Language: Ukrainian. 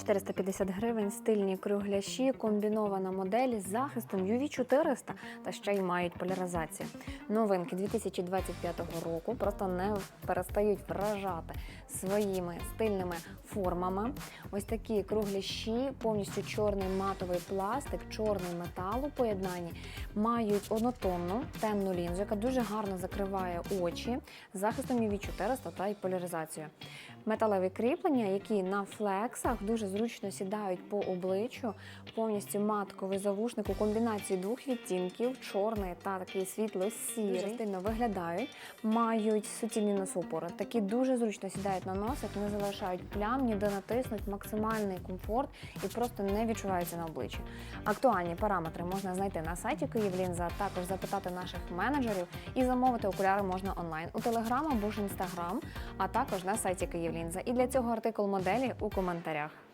450 гривень, стильні кругляші, комбінована модель з захистом UV 400 та ще й мають поляризацію. Новинки 2025 року просто не перестають вражати своїми стильними формами. Ось такі кругляші, повністю чорний матовий пластик, чорний метал у поєднанні, мають однотонну темну лінзу, яка дуже гарно закриває очі з захистом UV 400 та й поляризацією. Металеві кріплення, які на флексах дуже зручно сідають по обличчю, повністю матковий завушник у комбінації двох відтінків, чорний та такий світло-сірий. Стильно виглядають, мають суцільні носопори. Такі дуже зручно сідають на носик, не залишають плям, ніде натиснуть, максимальний комфорт і просто не відчуваються на обличчі. Актуальні параметри можна знайти на сайті Київлінза, також запитати наших менеджерів і замовити окуляри можна онлайн у Телеграм або ж Інстаграм, а також на сайті Київлінза. І для цього артикул моделі у коментарях.